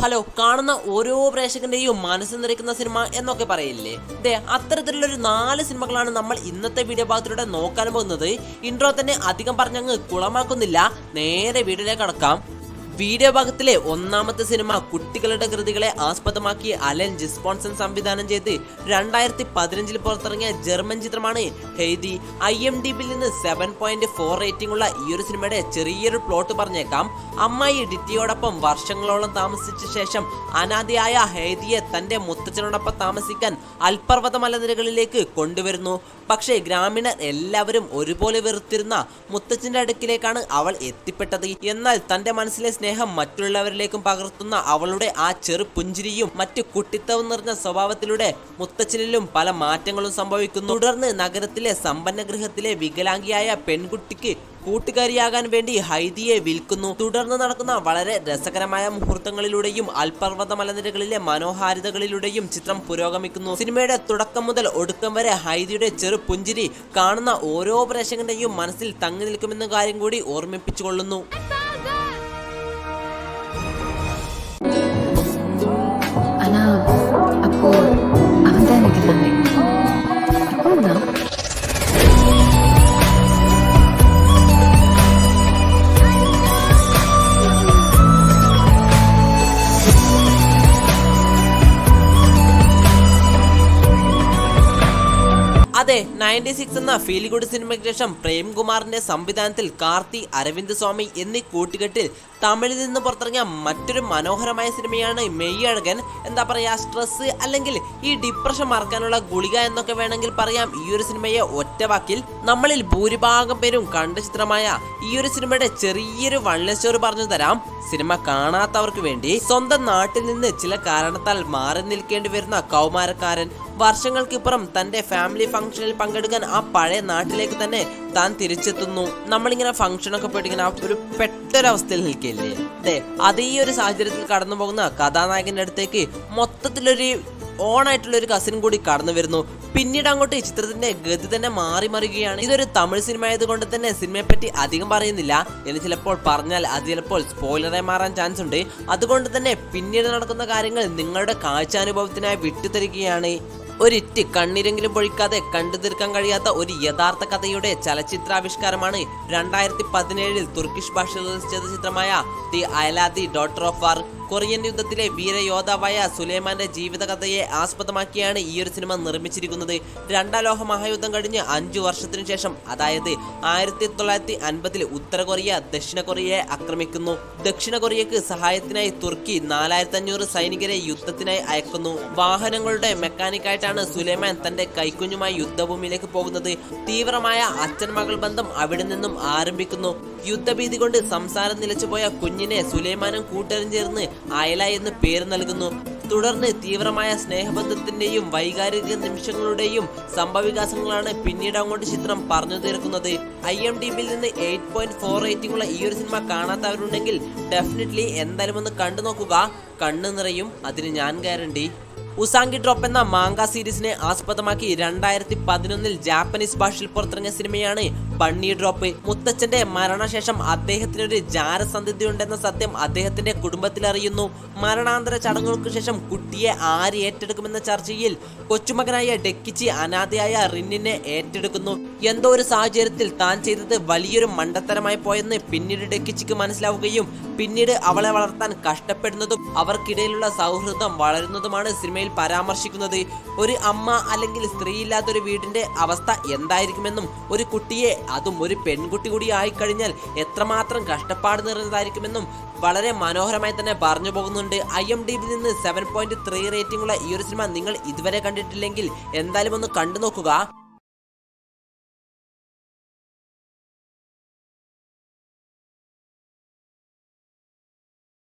Hello കാണുന്ന ഓരോ പ്രേക്ഷകന്റെയും മനസ്സിൽ നിറയ്ക്കുന്ന സിനിമ എന്നൊക്കെ പറയില്ലേ? ദേ അത്തരത്തിലുള്ള ഒരു നാല് സിനിമകളാണ് നമ്മൾ ഇന്നത്തെ വീഡിയോ ഭാഗത്തിലൂടെ നോക്കാൻ പോകുന്നത്. ഇൻട്രോ തന്നെ അധികം പറഞ്ഞങ്ങ് കുളമാക്കുന്നില്ല. നേരെ വീഡിയോയിലേക്ക് കടക്കാം. വീഡിയോ ഭാഗത്തിലെ ഒന്നാമത്തെ സിനിമ കുട്ടികളുടെ കൃതികളെ ആസ്പദമാക്കി അലൻ ജിസ്പോൺസൺ സംവിധാനം ചെയ്ത് രണ്ടായിരത്തി പതിനഞ്ചിൽ പുറത്തിറങ്ങിയ ജർമ്മൻ ചിത്രമാണ് ഹെയ്തി. ഐ എം ഡി ബിൽ നിന്ന് സെവൻ പോയിന്റ് ഫോർ റേറ്റിംഗ് ഉള്ള ഈ ഒരു സിനിമയുടെ ചെറിയൊരു പ്ലോട്ട് പറഞ്ഞേക്കാം. അമ്മായി ഡിറ്റിയോടൊപ്പം വർഷങ്ങളോളം താമസിച്ച ശേഷം അനാദിയായ ഹെയ്തിയെ തന്റെ മുത്തച്ഛനോടൊപ്പം താമസിക്കാൻ അൽപർവത മലനിരകളിലേക്ക് കൊണ്ടുവരുന്നു. പക്ഷേ ഗ്രാമീണർ എല്ലാവരും ഒരുപോലെ വെറുത്തിരുന്ന മുത്തച്ഛന്റെ അടുക്കിലേക്കാണ് അവൾ എത്തിപ്പെട്ടത്. എന്നാൽ തന്റെ മനസ്സിലെ സ്നേഹം മറ്റുള്ളവരിലേക്കും പകർത്തുന്ന അവളുടെ ആ ചെറു പുഞ്ചിരിയും മറ്റു കുട്ടിത്തവും നിറഞ്ഞ സ്വഭാവത്തിലൂടെ മുത്തച്ഛനിലും പല മാറ്റങ്ങളും സംഭവിക്കുന്നു. തുടർന്ന് നഗരത്തിലെ സമ്പന്ന ഗൃഹത്തിലെ വികലാംഗിയായ പെൺകുട്ടിക്ക് കൂട്ടുകാരിയാകാൻ വേണ്ടി ഹൈദിയെ വിൽക്കുന്നു. തുടർന്ന് നടക്കുന്ന വളരെ രസകരമായ മുഹൂർത്തങ്ങളിലൂടെയും അൽപർവത മലനിരകളിലെ മനോഹാരിതകളിലൂടെയും ചിത്രം പുരോഗമിക്കുന്നു. സിനിമയുടെ തുടക്കം മുതൽ ഒടുക്കം വരെ ഹൈദിയുടെ ചെറു പുഞ്ചിരി കാണുന്ന ഓരോ പ്രേക്ഷകന്റെയും മനസ്സിൽ തങ്ങി നിൽക്കുമെന്ന കാര്യം കൂടി ഓർമ്മിപ്പിച്ചുകൊള്ളുന്നു. അതെ നയന്റി സിക്സ് എന്ന ഫീൽ ഗുഡ് സിനിമയ്ക്ക് ശേഷം പ്രേംകുമാറിന്റെ സംവിധാനത്തിൽ കാർത്തി അരവിന്ദ് സ്വാമി എന്നീ കൂട്ടുകെട്ടിൽ തമിഴിൽ നിന്ന് പുറത്തിറങ്ങിയ മറ്റൊരു മനോഹരമായ സിനിമയാണ് മെയ്യഴകൻ. എന്താ പറയാ സ്ട്രെസ് അല്ലെങ്കിൽ ഈ ഡിപ്രഷൻ മറക്കാനുള്ള ഗുളിക എന്നൊക്കെ വേണമെങ്കിൽ പറയാം ഈ ഒരു സിനിമയെ ഒറ്റവാക്കിൽ. നമ്മളിൽ ഭൂരിഭാഗം പേരും കണ്ട ചിത്രമായ ഈ ഒരു സിനിമയുടെ ചെറിയൊരു വൺ സ്റ്റോറി പറഞ്ഞു തരാം. സിനിമ കാണാത്തവർക്ക് വേണ്ടി സ്വന്തം നാട്ടിൽ നിന്ന് ചില കാരണത്താൽ മാറി നിൽക്കേണ്ടി വരുന്ന കൗമാരക്കാരൻ വർഷങ്ങൾക്കിപ്പുറം തന്റെ ഫാമിലി ഫംഗ്ഷനിൽ പങ്കെടുക്കാൻ ആ പഴയ നാട്ടിലേക്ക് തന്നെ താൻ തിരിച്ചെത്തുന്നു. നമ്മളിങ്ങനെ ഫംഗ്ഷനൊക്കെ പോയിട്ട് ഇങ്ങനെ ഒരു പെട്ടൊരവസ്ഥയിൽ നിൽക്കില്ലേ അതെ അത് ഈ ഒരു സാഹചര്യത്തിൽ കടന്നു പോകുന്ന കഥാനായകന്റെ അടുത്തേക്ക് മൊത്തത്തിലൊരു ഓണായിട്ടുള്ള ഒരു കസിൻ കൂടി കടന്നു വരുന്നു. പിന്നീട് അങ്ങോട്ട് ചിത്രത്തിന്റെ ഗതി തന്നെ മാറി മറിയുകയാണ്. ഇതൊരു തമിഴ് സിനിമ ആയതുകൊണ്ട് തന്നെ സിനിമയെ പറ്റി അധികം പറയുന്നില്ല. എന്ന് ചിലപ്പോൾ പറഞ്ഞാൽ അത് ചിലപ്പോൾ സ്പോയിലറായി മാറാൻ ചാൻസ് ഉണ്ട്. അതുകൊണ്ട് തന്നെ പിന്നീട് നടക്കുന്ന കാര്യങ്ങൾ നിങ്ങളുടെ കാഴ്ചാനുഭവത്തിനായി വിട്ടുതരികയാണ്. ഒരിറ്റ് കണ്ണീരെങ്കിലും പൊഴിക്കാതെ കണ്ടു തീർക്കാൻ കഴിയാത്ത ഒരു യഥാർത്ഥ കഥയുടെ ചലച്ചിത്രാവിഷ്കാരമാണ് രണ്ടായിരത്തി പതിനേഴിൽ തുർക്കിഷ് ഭാഷയിൽ ചെയ്ത ചിത്രമായ the Ayla the daughter of war Korean യുദ്ധത്തിലെ വീരയോദ്ധാവായ സുലൈമാന്റെ ജീവിതകഥയെ ആസ്പദമാക്കിയാണ് ഈ ഒരു സിനിമ നിർമ്മിച്ചിരിക്കുന്നത്. രണ്ടാം ലോക മഹായുദ്ധം കഴിഞ്ഞ് അഞ്ചു വർഷത്തിനു ശേഷം അതായത് ആയിരത്തി തൊള്ളായിരത്തി അൻപതിൽ ഉത്തര കൊറിയ ദക്ഷിണ കൊറിയയെ ആക്രമിക്കുന്നു. ദക്ഷിണ കൊറിയക്ക് സഹായത്തിനായി തുർക്കി നാലായിരത്തി അഞ്ഞൂറ് സൈനികരെ യുദ്ധത്തിനായി അയക്കുന്നു. വാഹനങ്ങളുടെ മെക്കാനിക്കായിട്ടാണ് സുലൈമാൻ തന്റെ കൈക്കുഞ്ഞുമായി യുദ്ധഭൂമിയിലേക്ക് പോകുന്നത്. തീവ്രമായ അച്ഛൻ മകൾ ബന്ധം അവിടെ നിന്നും ആരംഭിക്കുന്നു. യുദ്ധഭീതി കൊണ്ട് സംസാരം നിലച്ചുപോയ കുഞ്ഞിനെ സുലൈമാനും കൂട്ടരും ചേർന്ന് അയല എന്ന് പേര് നൽകുന്നു. തുടർന്ന് തീവ്രമായ സ്നേഹബന്ധത്തിന്റെയും വൈകാരിക നിമിഷങ്ങളുടെയും സംഭവവികാസങ്ങളാണ് പിന്നീട് അങ്ങോട്ട് ചിത്രം പറഞ്ഞു തീർക്കുന്നത്. ഐ എം ഡി ബിയിൽ നിന്ന് എയ്റ്റ് പോയിന്റ് ഫോർ റേറ്റിംഗ് ഉള്ള ഈ ഒരു സിനിമ കാണാത്തവരുണ്ടെങ്കിൽ ഡെഫിനറ്റ്ലി എന്തായാലും ഒന്ന് കണ്ടു നോക്കുക. കണ്ണു നിറയും അതിന് ഞാൻ ഗ്യാരണ്ടി. ഉസാങ്കി ഡ്രോപ്പ് എന്ന മാങ്ക സീരീസിനെ ആസ്പദമാക്കി രണ്ടായിരത്തി പതിനൊന്നിൽ ജാപ്പനീസ് ഭാഷയിൽ പുറത്തിറങ്ങിയ സിനിമയാണ് ബണ്ണി ഡ്രോപ്പ്. മുത്തച്ഛന്റെ മരണശേഷം അദ്ദേഹത്തിന് ഒരു ജാരസന്ധിതി ഉണ്ടെന്ന സത്യം അദ്ദേഹത്തിന്റെ കുടുംബത്തിൽ അറിയുന്നു. മരണാന്തര ചടങ്ങുകൾക്ക് ശേഷം കുട്ടിയെ ആര് ഏറ്റെടുക്കുമെന്ന ചർച്ചയിൽ കൊച്ചുമകനായ ഡെക്കിച്ചി അനാഥയായ റിന്നിനെ ഏറ്റെടുക്കുന്നു. എന്തോ ഒരു സാഹചര്യത്തിൽ താൻ ചെയ്തത് വലിയൊരു മണ്ടത്തരമായി പോയെന്ന് പിന്നീട് ഡെക്കിച്ചിക്ക് മനസ്സിലാവുകയും പിന്നീട് അവളെ വളർത്താൻ കഷ്ടപ്പെടുന്നതും അവർക്കിടയിലുള്ള സൗഹൃദം വളരുന്നതുമാണ് സിനിമയിൽ പരാമർശിക്കുന്നത്. ഒരു അമ്മ അല്ലെങ്കിൽ സ്ത്രീയില്ലാത്തൊരു വീടിന്റെ അവസ്ഥ എന്തായിരിക്കുമെന്നും ഒരു കുട്ടിയെ അതും ഒരു പെൺകുട്ടി കൂടി ആയിക്കഴിഞ്ഞാൽ എത്രമാത്രം കഷ്ടപ്പാട് നിറഞ്ഞതായിരിക്കുമെന്നും വളരെ മനോഹരമായി തന്നെ പറഞ്ഞു പോകുന്നുണ്ട്. ഐ എം ഡി ബിയിൽ നിന്ന് സെവൻ പോയിന്റ് ത്രീ റേറ്റിംഗ് ഉള്ള ഈ ഒരു സിനിമ നിങ്ങൾ ഇതുവരെ കണ്ടിട്ടില്ലെങ്കിൽ എന്തായാലും ഒന്ന് കണ്ടു നോക്കുക